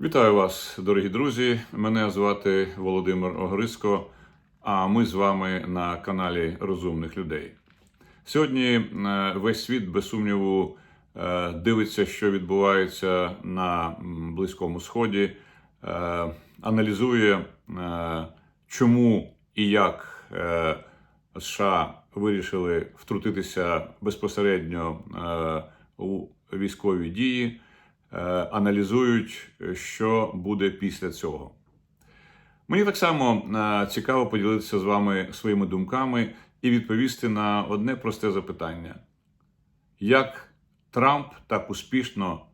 Вітаю вас, дорогі друзі. Мене звати Володимир Огриско, а ми з вами на каналі Розумних людей. Сьогодні е, весь світ, без сумніву, е, дивиться, що відбувається на Близькому Сході, е, аналізує, чому і як США вирішили втрутитися безпосередньо у військові дії аналізують, е, що буде після цього. Мені так само е, цікаво поділитися з вами своїми думками і відповісти на одне просте запитання: як Трамп так успішно,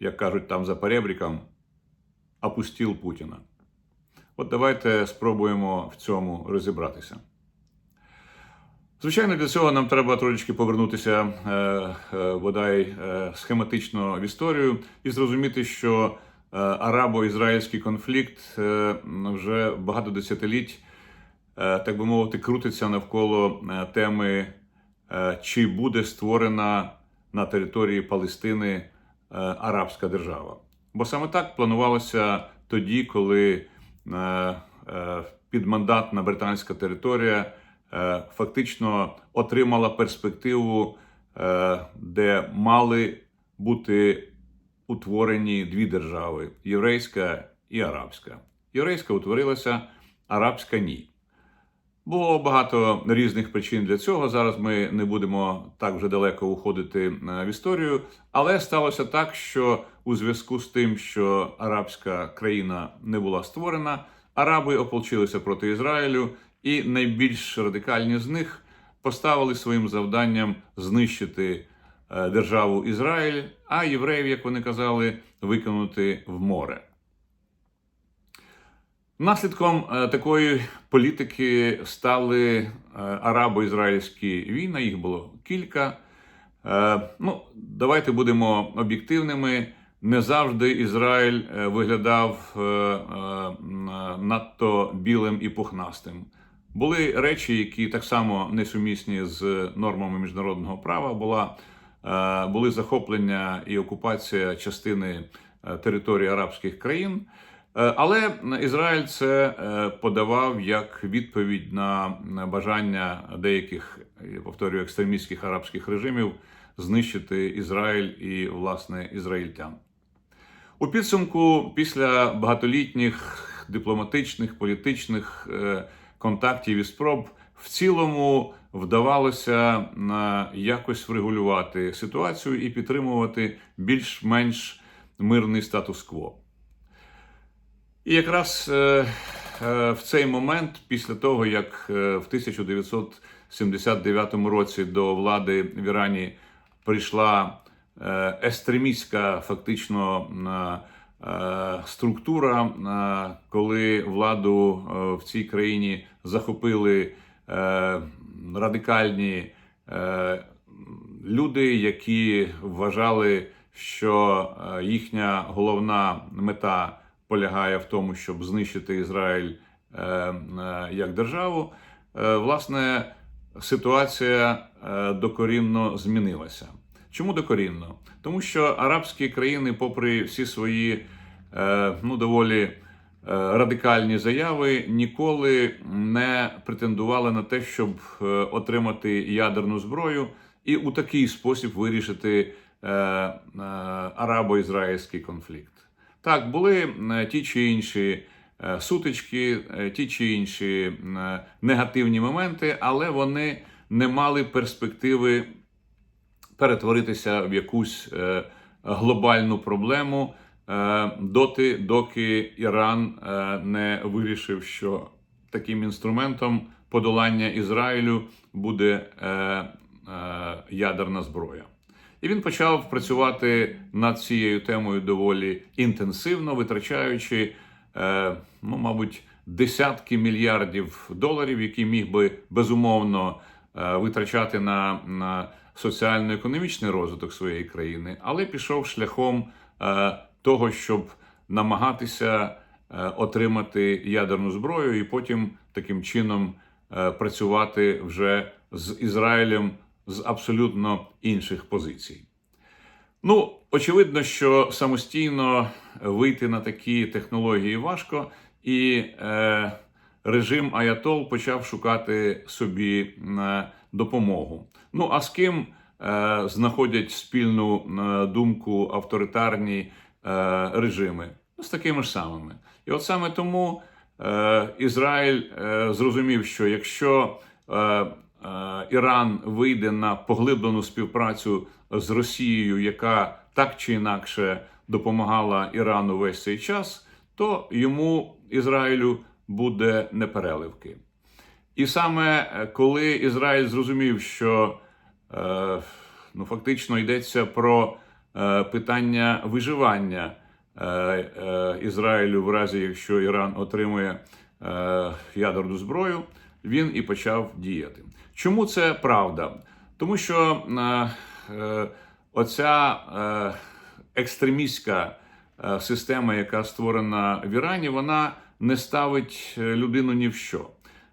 як кажуть там за перебріком, опустив Путіна? От давайте спробуємо в цьому розібратися. Звичайно, для цього нам треба трошечки повернутися е, е, бодай е, схематично в історію і зрозуміти, що арабо-ізраїльський конфлікт вже багато десятиліть, так би мовити, крутиться навколо теми, чи буде створена на території Палестини арабська держава. Бо саме так планувалося тоді, коли е, підмандатна британська територія фактично отримала перспективу, е, де мали бути утворені дві держави: єврейська і арабська. Єврейська утворилася, арабська ні. Було багато різних причин для цього. Зараз ми не будемо так вже далеко уходити е, в історію. Але сталося так, що у зв'язку з тим, що арабська країна не була створена, араби ополчилися проти Ізраїлю, і найбільш радикальні з них поставили своїм завданням знищити е, державу Ізраїль, а євреїв, як вони казали, викинути в море. Наслідком е, такої політики стали е, арабо-ізраїльські війни. Їх було кілька. Ну, давайте будемо об'єктивними. Не завжди Ізраїль виглядав надто білим і пухнастим. Були речі, які так само несумісні з нормами міжнародного права. Була, е, були захоплення і окупація частини е, території арабських країн. Е, Але Ізраїль це подавав як відповідь на бажання деяких, я повторюю, екстремістських арабських режимів знищити Ізраїль і власне ізраїльтян. У підсумку, після багатолітніх дипломатичних, політичних контактів і спроб, в цілому вдавалося якось врегулювати ситуацію і підтримувати більш-менш мирний статус-кво. І якраз е, е, в цей момент, після того, як е, в 1979 році до влади в Ірані прийшла е, екстремістська фактично е, е, структура, е, коли владу е, в цій країні захопили е, радикальні е, люди, які вважали, що е, їхня головна мета полягає в тому, щоб знищити Ізраїль е, е, як державу, е, власне, ситуація е, докорінно змінилася. Чому докорінно? Тому що арабські країни, попри всі свої е, ну, доволі е, радикальні заяви, ніколи не претендували на те, щоб е, отримати ядерну зброю і у такий спосіб вирішити е, е, арабо-ізраїльський конфлікт. Так, були е, ті чи інші е, сутички, е, ті чи інші е, негативні моменти, але вони не мали перспективи перетворитися в якусь е, глобальну проблему е, доти, доки Іран е, не вирішив, що таким інструментом подолання Ізраїлю буде ядерна зброя. І він почав працювати над цією темою доволі інтенсивно, витрачаючи, ну, мабуть, десятки мільярдів доларів, які міг би безумовно витрачати на, на соціально-економічний розвиток своєї країни, але пішов шляхом е, того, щоб намагатися е, отримати ядерну зброю і потім таким чином е, працювати вже з Ізраїлем з абсолютно інших позицій. Ну, очевидно, що самостійно вийти на такі технології важко, і е, режим Аятол почав шукати собі е, допомогу. Ну а з ким е, знаходять спільну е, думку авторитарні режими? Ну, з такими ж самими. І от саме тому Ізраїль зрозумів, що якщо Іран вийде на поглиблену співпрацю з Росією, яка так чи інакше допомагала Ірану весь цей час, то йому Ізраїлю буде непереливки. І саме е, коли Ізраїль зрозумів, що е, ну, фактично йдеться про е, питання виживання е, е, Ізраїлю, в разі якщо Іран отримує е, ядерну зброю, він і почав діяти. Чому це правда? Тому що е, е, оця е, екстремістська е, система, яка створена в Ірані, вона не ставить е, людину ні в що.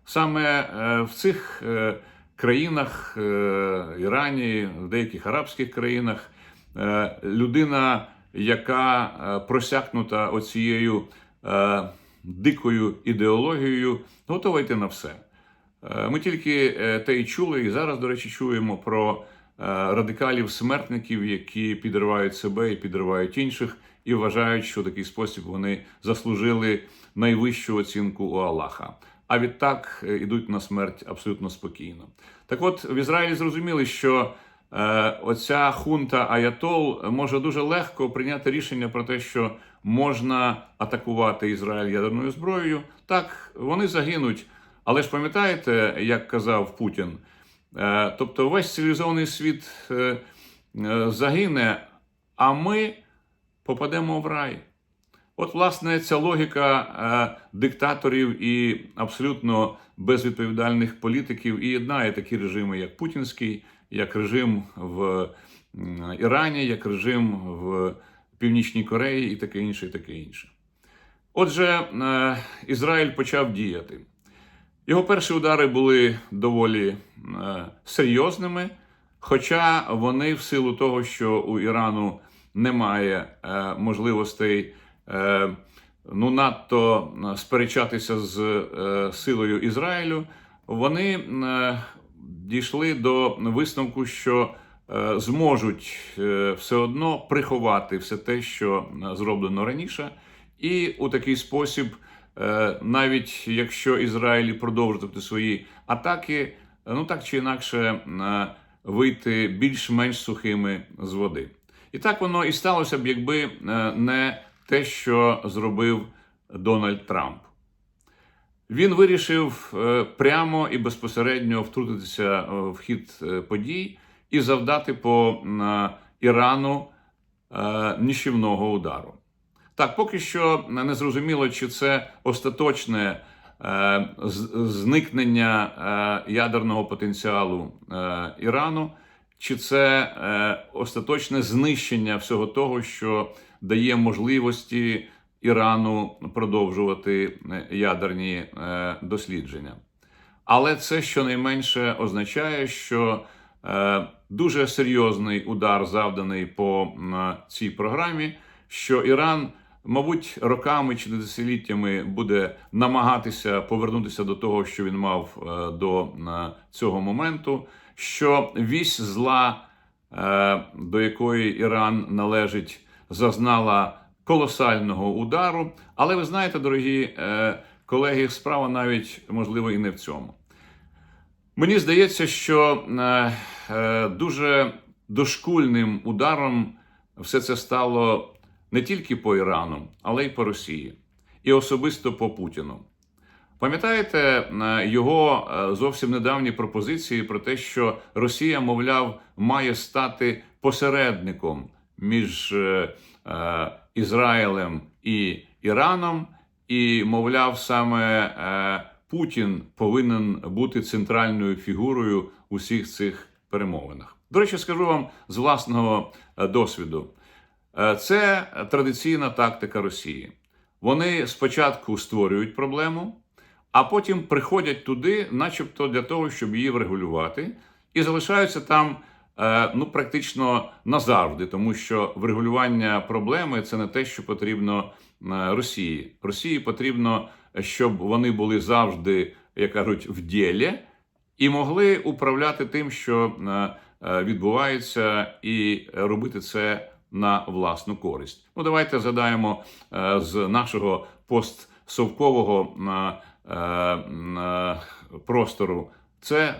Саме е, в цих е, країнах, Ірані, в деяких арабських країнах, людина, яка просякнута оцією дикою ідеологією, готова йти на все. Ми тільки те й чули, і зараз, до речі, чуємо про радикалів-смертників, які підривають себе і підривають інших, і вважають, що в такий спосіб вони заслужили найвищу оцінку у Аллаха. А відтак е, ідуть на смерть абсолютно спокійно. Так от в Ізраїлі зрозуміли, що е, оця хунта Аятол може дуже легко прийняти рішення про те, що можна атакувати Ізраїль ядерною зброєю. Так, вони загинуть. Але ж пам'ятаєте, як казав Путін? Е, тобто весь цивілізований світ загине, а ми попадемо в рай. От, власне, ця логіка е, диктаторів і абсолютно безвідповідальних політиків і єднає такі режими, як путінський, як режим в Ірані, як режим в Північній Кореї і таке інше, і таке інше. Отже, е, Ізраїль почав діяти. Його перші удари були доволі е, серйозними, хоча вони, в силу того, що у Ірану немає е, можливостей е, ну, надто е, сперечатися з силою Ізраїлю, вони дійшли до висновку, що зможуть все одно приховати все те, що зроблено раніше, і у такий спосіб. Навіть якщо Ізраїль продовжувати свої атаки, ну так чи інакше вийти більш-менш сухими з води. І так воно і сталося б, якби е, не те, що зробив Дональд Трамп. Він вирішив е, прямо і безпосередньо втрутитися е, в хід подій і завдати по Ірану нищівного удару. Так, поки що не зрозуміло, чи це остаточне зникнення ядерного потенціалу Ірану, чи це е, остаточне знищення всього того, що дає можливості Ірану продовжувати е, ядерні е, дослідження. Але це щонайменше означає, що е, дуже серйозний удар завданий по м, цій програмі, що Іран, мабуть, роками чи десятиліттями буде намагатися повернутися до того, що він мав е, до е, цього моменту, що вісь зла, е, до якої Іран належить, зазнала колосального удару. Але ви знаєте, дорогі е, колеги, справа навіть можливо і не в цьому. Мені здається, що е, дуже дошкульним ударом все це стало не тільки по Ірану, але й по Росії, і особисто по Путіну. Пам'ятаєте е, його е, зовсім недавні пропозиції про те, що Росія, мовляв, має стати посередником між е, Ізраїлем і Іраном, і, мовляв, саме Путін повинен бути центральною фігурою у всіх цих перемовинах. До речі, скажу вам з власного досвіду. Це традиційна тактика Росії. Вони спочатку створюють проблему, а потім приходять туди, начебто для того, щоб її врегулювати, і залишаються там е, ну практично назавжди, тому що врегулювання проблеми це не те, що потрібно е, Росії. Росії потрібно, щоб вони були завжди, як кажуть, в ділі і могли управляти тим, що е, відбувається, і робити це на власну користь. Ну, давайте задаємо з нашого постсовкового простору. Це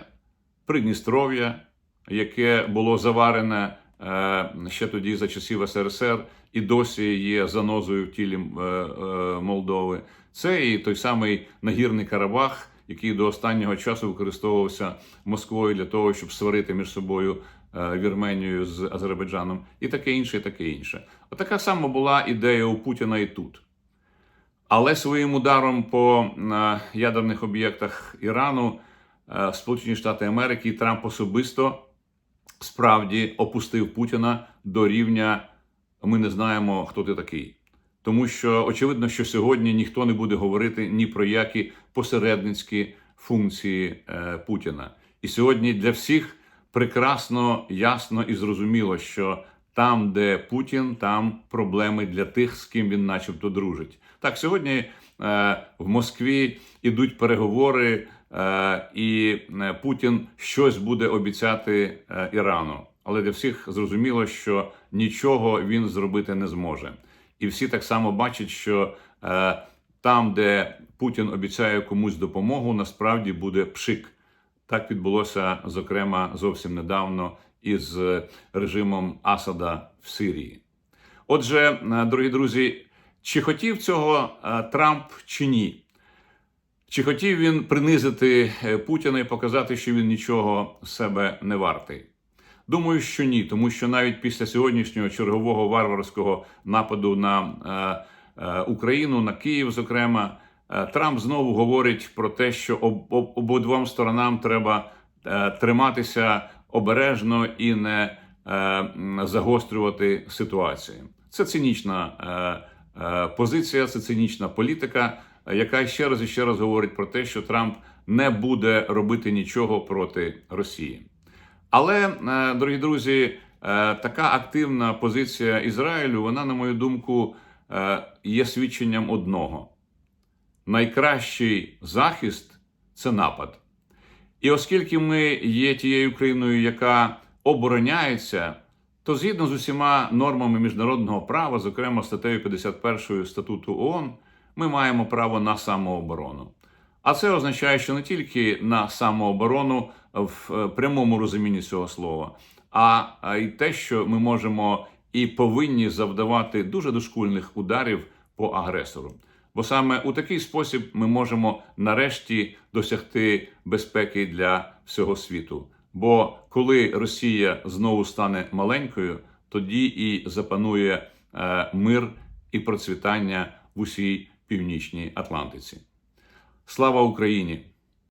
Придністров'я, яке було заварене е, ще тоді за часів СРСР і досі є занозою в тілі е, е, Молдови. Це і той самий нагірний Карабах, який до останнього часу використовувався Москвою для того, щоб сварити між собою е, Вірменію з Азербайджаном, і таке інше, і таке інше. Отака сама була ідея у Путіна і тут. Але своїм ударом по е, ядерних об'єктах Ірану е, Сполучені Штати Америки Трамп особисто справді опустив Путіна до рівня ми не знаємо, хто ти такий. Тому що очевидно, що сьогодні ніхто не буде говорити ні про які посередницькі функції е, Путіна. І сьогодні для всіх прекрасно, ясно і зрозуміло, що там, де Путін, там проблеми для тих, з ким він, начебто, дружить. Так, сьогодні е, в Москві ідуть переговори, е, і е, Путін щось буде обіцяти е, Ірану. Але для всіх зрозуміло, що нічого він зробити не зможе. І всі так само бачать, що е, там, де Путін обіцяє комусь допомогу, насправді буде пшик. Так відбулося, зокрема, зовсім недавно із режимом Асада в Сирії. Отже, е, дорогі друзі, чи хотів цього е, Трамп чи ні? Чи хотів він принизити е, Путіна і показати, що він нічого з себе не вартий? Думаю, що ні, тому що навіть після сьогоднішнього чергового варварського нападу на е, е, Україну, на Київ, зокрема, е, Трамп знову говорить про те, що об, об, обидвом сторонам треба е, триматися обережно і не е, загострювати ситуацію. Це цинічна е, е, позиція, це цинічна політика, яка ще раз і ще раз говорить про те, що Трамп не буде робити нічого проти Росії. Але, дорогі друзі, така активна позиція Ізраїлю, вона, на мою думку, є свідченням одного: найкращий захист це напад. І оскільки ми є тією країною, яка обороняється, то згідно з усіма нормами міжнародного права, зокрема статтею 51 статуту ООН, ми маємо право на самооборону. А це означає, що не тільки на самооборону в е, прямому розумінні цього слова, а й те, що ми можемо і повинні завдавати дуже дошкульних ударів по агресору. Бо саме у такий спосіб ми можемо нарешті досягти безпеки для всього світу. Бо коли Росія знову стане маленькою, тоді і запанує е, мир і процвітання в усій північній Атлантиці. Слава Україні!